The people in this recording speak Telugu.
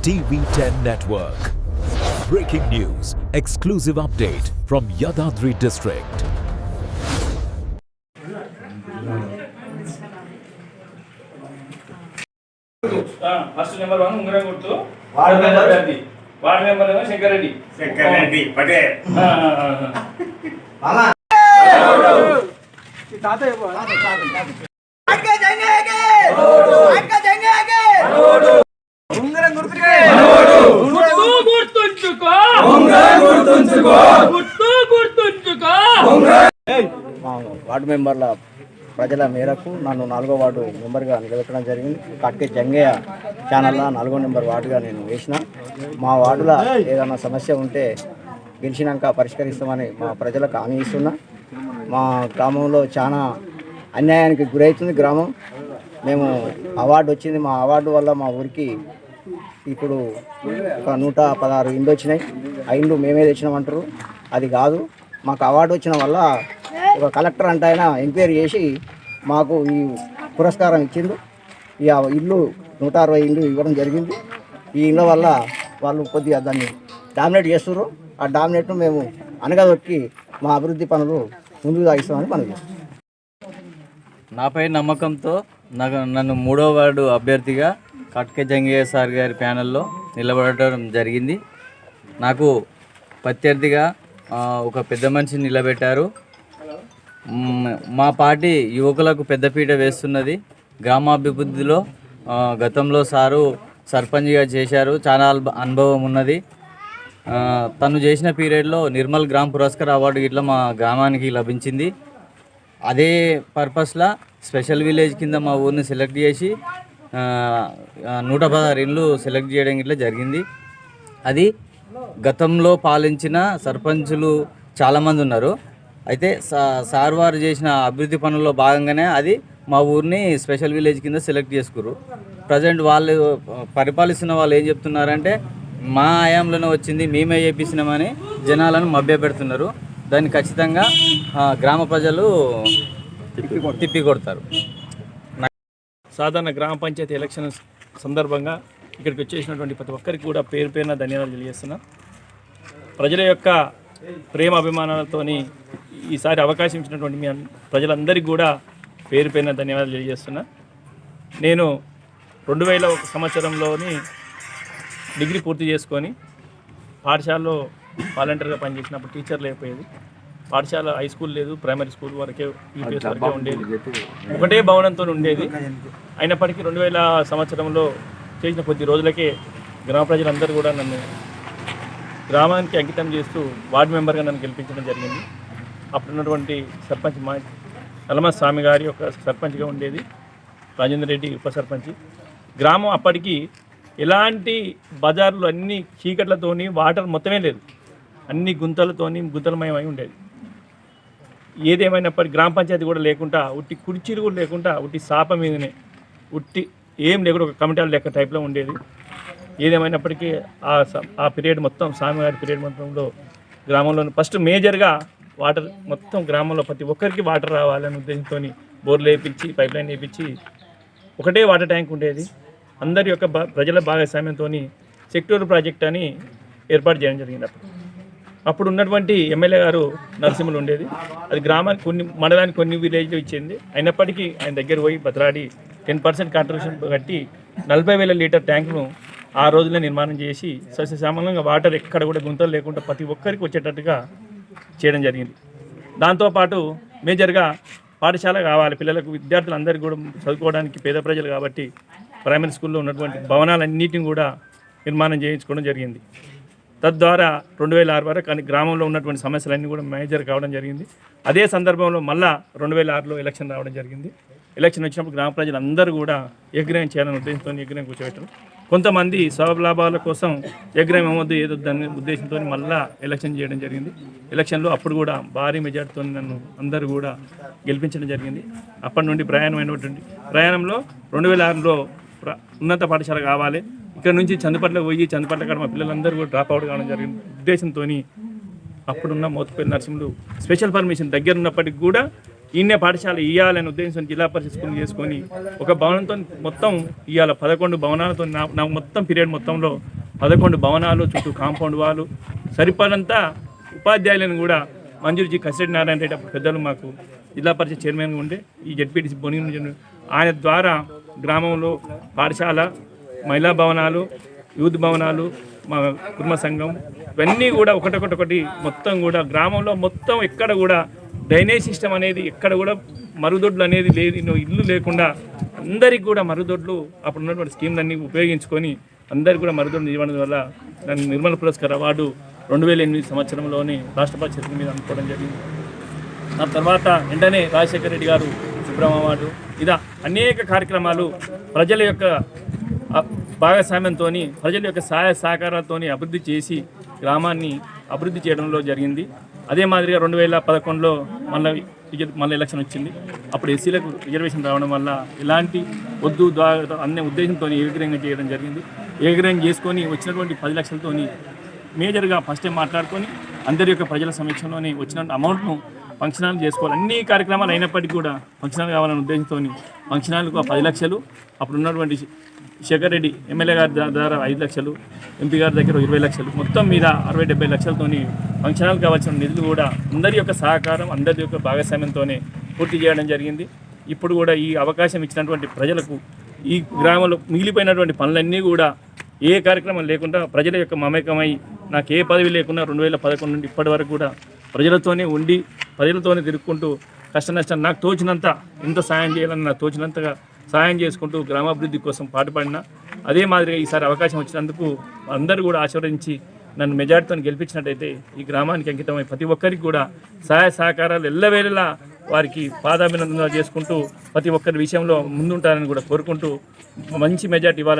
TV10 Network. Breaking news, exclusive update from Yadadri district. First number one ఉంగరం గుర్తు వార్డు మెంబర్? అభ్యర్థి. వార్డు మెంబర్ ఏమో శంకర్ రెడ్డి శంకర్ రెడ్డి పటేల్ ఆ, ఆ, ఆ, ఆ. గుర్తు గుర్తుంచుకో గుర్తు గుర్తుంచుకో మా వార్డు మెంబర్ల ప్రజల మేరకు నన్ను నాలుగో వార్డు మెంబర్గా నిలబెట్టడం జరిగింది. కట్కే జంగయ్య ఛానల్లో నాలుగో నెంబర్ వార్డుగా నేను వేసిన. మా వార్డులో ఏదైనా సమస్య ఉంటే గెలిచినాక పరిష్కరిస్తామని మా ప్రజలకు హామీ ఇస్తున్నా. మా గ్రామంలో చాలా అన్యాయానికి గురవుతుంది గ్రామం. మేము అవార్డు వచ్చింది. మా అవార్డు వల్ల మా ఊరికి ఇప్పుడు ఒక నూట పదహారు ఇండ్లు వచ్చినాయి. ఆ ఇండ్లు మేమే తెచ్చినామంటారు. అది కాదు. మాకు అవార్డు వచ్చిన వల్ల ఒక కలెక్టర్ అంటే ఆయన ఎంక్వైరీ చేసి మాకు ఈ పురస్కారం ఇచ్చిండు. ఈ ఇల్లు నూట అరవై ఇల్లు ఇవ్వడం జరిగింది. ఈ ఇళ్ళ వల్ల వాళ్ళు కొద్దిగా దాన్ని డామినేట్ చేస్తున్నారు ఆ డామినేట్ను మేము అనగదొక్కి మా అభివృద్ధి పనులు ముందుకు సాగిస్తామని మనం చేస్తాం నాపై నమ్మకంతో నాకు నన్ను మూడో వార్డు అభ్యర్థిగా కట్కే జంగయ్య సార్ గారి ప్యానెల్లో నిలబడటం జరిగింది. నాకు ప్రత్యర్థిగా ఒక పెద్ద మనిషిని నిలబెట్టారు. మా పార్టీ యువకులకు పెద్దపీట వేస్తున్నది. గ్రామాభివృద్ధిలో గతంలో సారు సర్పంచ్గా చేశారు. చాలా అనుభవం ఉన్నది. తను చేసిన పీరియడ్లో నిర్మల్ గ్రామ్ పురస్కార్ అవార్డు ఇట్లా మా గ్రామానికి లభించింది. అదే పర్పస్లా స్పెషల్ విలేజ్ కింద మా ఊరిని సెలెక్ట్ చేసి నూట పదహారు ఇండ్లు సెలెక్ట్ చేయడం ఇట్లా జరిగింది. అది గతంలో పాలించిన సర్పంచులు చాలామంది ఉన్నారు. అయితే సార్ వారు చేసిన అభివృద్ధి పనుల్లో భాగంగానే అది మా ఊరిని స్పెషల్ విలేజ్ కింద సెలెక్ట్ చేసుకురు ప్రజెంట్ వాళ్ళు పరిపాలిస్తున్న వాళ్ళు ఏం చెప్తున్నారంటే మా ఆయాంలోనే వచ్చింది మేమే చేపిస్తున్నామని జనాలను మభ్యపెడుతున్నారు. దాన్ని ఖచ్చితంగా గ్రామ ప్రజలు తిప్పి కొడతారు సాధారణ గ్రామ పంచాయతీ ఎలక్షన్ సందర్భంగా ఇక్కడికి వచ్చేసినటువంటి ప్రతి ఒక్కరికి కూడా పేరు పేరున ధన్యవాదాలు తెలియజేస్తున్నా. ప్రజల యొక్క ప్రేమ అభిమానాలతోని ఈసారి అవకాశం ఇచ్చినటువంటి మీ ప్రజలందరికీ కూడా పేరు పేరున ధన్యవాదాలు తెలియజేస్తున్నా. నేను రెండు వేల ఒక సంవత్సరంలోని డిగ్రీ పూర్తి చేసుకొని పాఠశాలలో వాలంటీర్గా పనిచేసినప్పుడు టీచర్ లేకపోయేది. పాఠశాల హై స్కూల్ లేదు ప్రైమరీ స్కూల్ వరకే యూపీఎస్ వరకే ఉండేది. ఒకటే భవనంతో ఉండేది. అయినప్పటికీ రెండు వేల సంవత్సరంలో చేసిన కొద్ది రోజులకే గ్రామ ప్రజలందరూ కూడా నన్ను గ్రామానికి అంకితం చేస్తూ వార్డు మెంబర్గా నన్ను గెలిపించడం జరిగింది. అప్పుడున్నటువంటి సర్పంచ్ మా నలమ స్వామి గారి యొక్క సర్పంచ్గా ఉండేది. రాజేందర్ రెడ్డి ఉప సర్పంచ్. గ్రామం అప్పటికి ఎలాంటి బజార్లు అన్ని చీకట్లతోని వాటర్ మొత్తమే లేదు. అన్ని గుంతలతోని గుంతలమయమై ఉండేది. ఏదేమైనప్పటికీ గ్రామ పంచాయతీ కూడా లేకుండా ఉట్టి కుర్చీలు కూడా లేకుండా ఉట్టి సాప మీదనే ఉట్టి ఏం లేకుండా ఒక కమిటీ లెక్క టైప్లో ఉండేది. ఏదేమైనప్పటికీ ఆ స- ఆ పీరియడ్ మొత్తం స్వామివారి పీరియడ్ మొత్తంలో గ్రామంలో ఫస్ట్ మేజర్గా వాటర్ మొత్తం గ్రామంలో ప్రతి ఒక్కరికి వాటర్ రావాలనే ఉద్దేశంతో బోర్లు వేయించి పైప్ లైన్ వేయించి ఒకటే వాటర్ ట్యాంక్ ఉండేది. అందరి యొక్క ప్రజల భాగస్వామ్యంతో సెక్యూర్ ప్రాజెక్ట్ అని ఏర్పాటు చేయడం జరిగింది అప్పుడు. అప్పుడు ఉన్నటువంటి ఎమ్మెల్యే గారు నరసింహులు ఉండేది. అది గ్రామానికి కొన్ని మండలానికి కొన్ని విలేజ్లు ఇచ్చింది. అయినప్పటికీ ఆయన దగ్గర పోయి బతలాడి టెన్ పర్సెంట్ కాంట్రిబ్యూషన్ కట్టి నలభై వేల లీటర్ ట్యాంకును ఆ రోజులే నిర్మాణం చేసి సస్యశ్యామలంగా వాటర్ ఎక్కడ కూడా గుంతలు లేకుండా ప్రతి ఒక్కరికి వచ్చేటట్టుగా చేయడం జరిగింది. దాంతోపాటు మేజర్గా పాఠశాల కావాలి. పిల్లలకు విద్యార్థులందరికీ కూడా చదువుకోవడానికి పేద ప్రజలు కాబట్టి ప్రైమరీ స్కూల్లో ఉన్నటువంటి భవనాలన్నిటిని కూడా నిర్మాణం చేయించుకోవడం జరిగింది. తద్వారా రెండు వేల ఆరు వరకు కానీ గ్రామంలో ఉన్నటువంటి సమస్యలన్నీ కూడా మేజర్ కావడం జరిగింది. అదే సందర్భంలో మళ్ళా రెండు వేల ఆరులో ఎలక్షన్ రావడం జరిగింది. ఎలక్షన్ వచ్చినప్పుడు గ్రామ ప్రజలందరూ కూడా ఎగ్రహం చేయాలని ఉద్దేశంతో యజ్ఞం కూర్చోబెట్టారు. కొంతమంది స్వలాభాల కోసం యజ్ఞం ఏమొద్దు ఏదో ఉద్దేశంతో మళ్ళా ఎలక్షన్ చేయడం జరిగింది. ఎలక్షన్లో అప్పుడు కూడా భారీ మెజార్టీతో నన్ను అందరూ కూడా గెలిపించడం జరిగింది. అప్పటి నుండి ప్రయాణమైనటువంటి ప్రయాణంలో రెండు వేల ఆరులో ప్ర- ఉన్నత పాఠశాల కావాలి. ఇక్కడ నుంచి చందుపట్ల పోయి చందుపట్ల కాడ మా పిల్లలందరూ కూడా డ్రాప్ అవుట్ కావడం జరిగింది. ఉద్దేశంతో అప్పుడున్న మోతుపల్లి నర్సింహులు స్పెషల్ పర్మిషన్ దగ్గర ఉన్నప్పటికి కూడా ఈయనే పాఠశాల ఇవ్వాలని ఉద్దేశం జిల్లా పరిషత్ స్కూల్ చేసుకొని ఒక భవనంతో మొత్తం ఇవాళ పదకొండు భవనాలతో నా మొత్తం పీరియడ్ మొత్తంలో పదకొండు భవనాలు చుట్టూ కాంపౌండ్ వాళ్ళు సరిపడంతా ఉపాధ్యాయులను కూడా మంజూరుజీ కసిరెడ్డి నారాయణ రెడ్డి పెద్దలు మాకు జిల్లా పరిషత్ చైర్మన్గా ఉండే ఈ జడ్పీటీసీ బొని ఆయన ద్వారా గ్రామంలో పాఠశాల మహిళా భవనాలు యూత్ భవనాలు మా కుటుంబ సంఘం ఇవన్నీ కూడా ఒకటొకటొకటి మొత్తం కూడా గ్రామంలో మొత్తం ఎక్కడ కూడా డ్రైనేజ్ సిస్టమ్ అనేది ఎక్కడ కూడా మరుగుదొడ్లు అనేది లేదు ఇల్లు లేకుండా అందరికి కూడా మరుగుదొడ్లు అప్పుడు ఉన్నటువంటి స్కీమ్లన్నీ ఉపయోగించుకొని అందరికి కూడా మరుగుదొడ్లు ఇవ్వడం వల్ల దాన్ని నిర్మల పురస్కార్ అవార్డు రెండు వేల ఎనిమిది సంవత్సరంలోనే రాష్ట్రపతి చేతుల మీద అనుకోవడం జరిగింది. ఆ తర్వాత వెంటనే రాజశేఖర రెడ్డి గారు సుబ్రహ్మ అవార్డు. ఇలా అనేక కార్యక్రమాలు ప్రజల యొక్క భాగస్వామ్యంతో ప్రజల యొక్క సహాయ సహకారాలతో అభివృద్ధి చేసి గ్రామాన్ని అభివృద్ధి చేయడంలో జరిగింది. అదే మాదిరిగా రెండు వేల పదకొండులో మళ్ళీ మళ్ళీ ఎలక్షన్ వచ్చింది. అప్పుడు ఎస్సీలకు రిజర్వేషన్ రావడం వల్ల ఇలాంటి వద్దు ద్వారా అనే ఉద్దేశంతో ఏకగ్రహంగా చేయడం జరిగింది. ఏకగ్రహం చేసుకొని వచ్చినటువంటి పది లక్షలతోని మేజర్గా ఫస్ట్ టైం మాట్లాడుకొని అందరి యొక్క ప్రజల సమీక్షలోనే వచ్చిన అమౌంట్ను ఫంక్షన్ హాల్ చేసుకోవాలి. అన్ని కార్యక్రమాలు అయినప్పటికీ కూడా ఫంక్షన్ హాల్ కావాలనే ఉద్దేశంతో ఫంక్షన్ హాల్కు పది లక్షలు అప్పుడు ఉన్నటువంటి శేఖర్ రెడ్డి ఎమ్మెల్యే గారి దా- ద్వారా ఐదు లక్షలు ఎంపీ గారి దగ్గర ఇరవై లక్షలు. మొత్తం మీద అరవై డెబ్బై లక్షలతోని ఫంక్షన్ హాల్ కావాల్సిన నిధులు కూడా అందరి యొక్క సహకారం అందరి యొక్క భాగస్వామ్యంతోనే పూర్తి చేయడం జరిగింది. ఇప్పుడు కూడా ఈ అవకాశం ఇచ్చినటువంటి ప్రజలకు ఈ గ్రామంలో మిగిలిపోయినటువంటి పనులన్నీ కూడా ఏ కార్యక్రమం లేకుండా ప్రజల యొక్క మమేకమై నాకు ఏ పదవి లేకుండా రెండు వేల పదకొండు నుండి ఇప్పటి వరకు కూడా ప్రజలతోనే ఉండి ప్రజలతోనే తిరుక్కుంటూ కష్ట నష్టం నాకు తోచినంత ఎంత సాయం చేయాలని నాకు తోచినంతగా సాయం చేసుకుంటూ గ్రామాభివృద్ధి కోసం పాటుపడిన అదే మాదిరిగా ఈసారి అవకాశం వచ్చినందుకు అందరూ కూడా ఆశీర్వదించి నన్ను మెజార్టీతో గెలిపించినట్టయితే ఈ గ్రామానికి అంకితమై ప్రతి ఒక్కరికి కూడా సహాయ సహకారాలు ఎల్లవేళలా వారికి పాదాభినందనలు చేసుకుంటూ ప్రతి ఒక్కరి విషయంలో ముందుంటారని కూడా కోరుకుంటూ మంచి మెజార్టీ ఇవ్వాలని